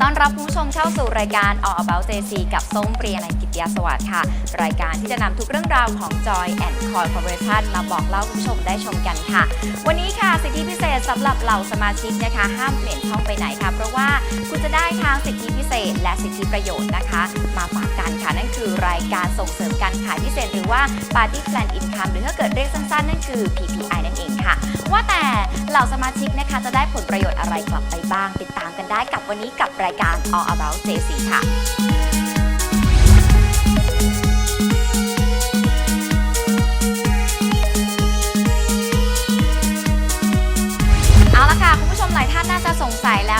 ต้อนรับผู้ชมเข้าสู่รายการ All About JC กับส้มเปรียาลัยกิจตยาสวัสดิ์ค่ะ รายการที่จะนำทุกเรื่องราวของ Joy and Coy Corporation มาบอกเล่าคุณผู้ชมได้ชมกันค่ะ วันนี้ค่ะสิทธิพิเศษสำหรับเหล่าสมาชิกนะคะ ห้ามเปลี่ยนช่องไปไหนค่ะ เพราะว่าคุณจะได้ทางสิทธิพิเศษ และสิทธิประโยชน์นะคะ มาฝากกันค่ะนั่นคือรายการส่งเสริมการขายพิเศษ หรือว่า Party Plan Income หรือถ้าเกิดเรียกสั้นๆ นั่นคือ PPI นั่นเองค่ะ ว่าแต่เหล่าสมาชิกนะคะจะได้ผลประโยชน์อะไรกลับไปบ้าง ติดตามกันได้กับวันนี้กับรายการ All About JC ค่ะ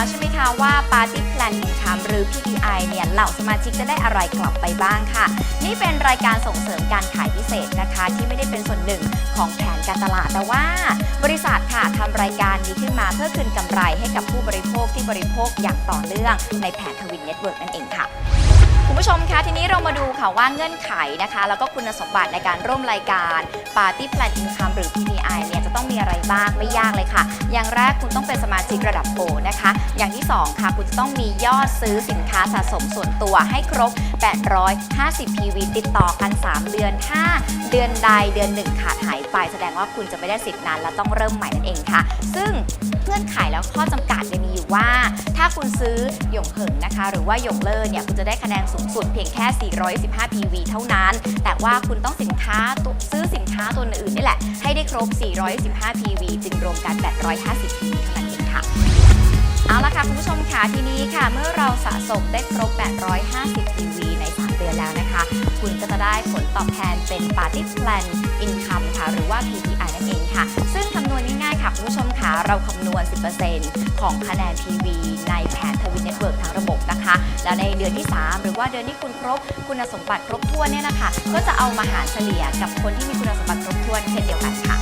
แล้วใช่ไหมคะว่า Party Plan Income หรือ PPI เนี่ยเหล่าสมาชิกจะได้อะไรกลับไปบ้างค่ะ นี่เป็นรายการส่งเสริมการขายพิเศษนะคะ ที่ไม่ได้เป็นส่วนหนึ่งของแผนการตลาดแต่ว่า บริษัทค่ะทำรายการนี้ขึ้นมาเพื่อคืนกำไรให้กับผู้บริโภคที่บริโภคอย่างต่อเนื่องในแผนทวินเน็ตเวิร์กนั่นเองค่ะ ผู้ชมคะทีนี้เรามาดูค่ะว่าเงื่อนไขนะคะ แล้วก็คุณสมบัติในการร่วมรายการ Party Plan Income หรือ PPI เนี่ยจะต้องมีอะไรบ้างไม่ยากเลยค่ะ อย่างแรกคุณต้องเป็นสมาชิกระดับโปรนะคะ อย่างที่ 2 ค่ะ คุณจะต้องมียอดซื้อสินค้าสะสมส่วนตัวให้ครบ 850 PV ติดต่อกัน 3 เดือน ถ้าเดือนใดเดือนหนึ่งขาดหายไป แสดงว่าคุณจะไม่ได้สิทธิ์นั้นและต้องเริ่มใหม่นั่นเองค่ะ ซึ่ง งื่อนไขแล้วข้อจำกัดเนี่ยมีอยู่ว่า ถ้าคุณซื้อหยงเหิงนะคะ หรือว่าหยงเลอร์เนี่ยคุณจะได้คะแนนสูงสุดเพียงแค่ 415 PV เท่านั้น แต่ว่าคุณต้องสินค้าซื้อสินค้าตัวอื่นนี่แหละ ให้ได้ครบ 415 PV จึงรวมกัน 850 PV เท่านั้นเองค่ะเอาละค่ะ คุณผู้ชมค่ะ ทีนี้ค่ะ เมื่อเราสะสมได้ครบ 850 PV ใน ดือนแล้วนะคะ คุณก็จะได้ผลตอบแทนเป็น Party Plan Income ค่ะ หรือว่า PPI นั่นเองค่ะ ซึ่งคำนวณง่ายๆค่ะคุณผู้ชมค่ะ เราคำนวณ 10%ของคะแนน PV ในแผนทวินเน็ตเวิร์กทั้งระบบนะคะ แล้วในเดือนที่ 3 หรือว่าเดือนที่คุณครบ คุณสมบัติครบถ้วนเนี่ยนะคะ ก็จะเอามาหารเฉลี่ยกับคนที่มีคุณสมบัติครบถ้วนเช่นเดียวกันค่ะ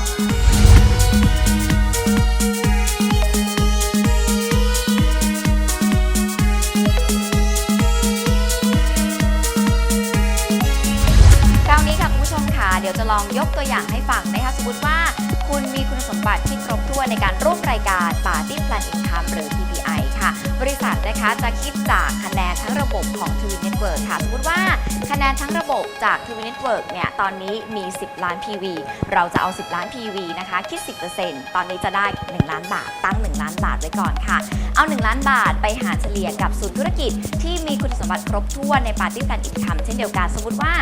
ดี๋ยวจะลองยกตัวอย่างให้ฟังนะคะสมมติว่า คุณมีคุณสมบัติที่ครบถ้วนในการร่วมรายการ Party Plan Income หรือ PPI ค่ะ บริษัทนะคะจะคิดจากคะแนนทั้งระบบของ t w i n Network ค่ะ สมมติว่าคะแนนทั้งระบบจาก t w i n Network เนี่ยตอนนี้มี 10 ล้าน PV เราจะเอา 10 ล้าน PV นะคะ คิด 10%ตอนนี้จะได้ 1 ล้านบาท ตั้ง 1 ล้านบาทไว้ก่อนค่ะ เอา 1 ล้านบาทไปหารเฉลี่ยกับศูนย์ธุรกิจ ที่มีคุณสมบัติครบถ้วนใน Party Plan Income เช่นเดียวกันสมมติว่า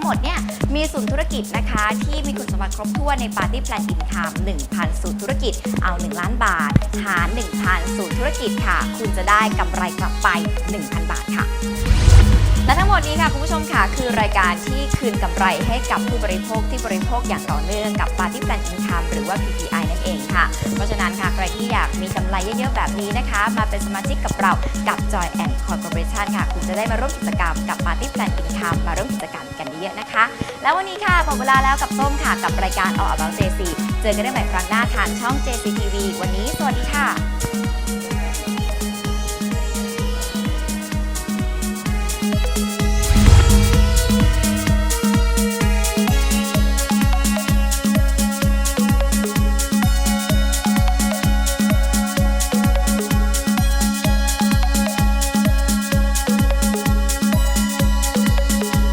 งหมดเนี่ยมีศูนย์ธุรกิจนะคะ ที่มีคุณสมบัติครบถ้วนใน Party Plan Income 1,000ศูนย์ธุรกิจเอา 1 ล้านบาท หาร 1,000ศูนย์ธุรกิจค่ะ คุณจะได้กำไรกลับไป 1,000 บาทค่ะ ดนี้ค่ะคุณผู้ชมค่ะคือรายการที่คืนกำไรให้กับผู้บริโภคที่บริโภคอย่างต่อเนื่องกับ Party Plan Income หรือว่า PPI นั่นเองค่ะ เพราะฉะนั้นค่ะใครที่อยากมีกำไรเยอะๆแบบนี้นะคะ มาเป็นสมาชิกกับเรากับ Joy and Corporation ค่ะ คุณจะได้มาร่วมกิจกรรมกับ Party Plan Income มาร่วมกิจกรรมกันเยอะๆนะคะ แล้ววันนี้ค่ะหมดเวลาแล้วกับส้มค่ะกับรายการ All About JC เจอกันได้ใหม่ครั้งหน้าทางช่อง JCTV วันนี้สวัสดีค่ะ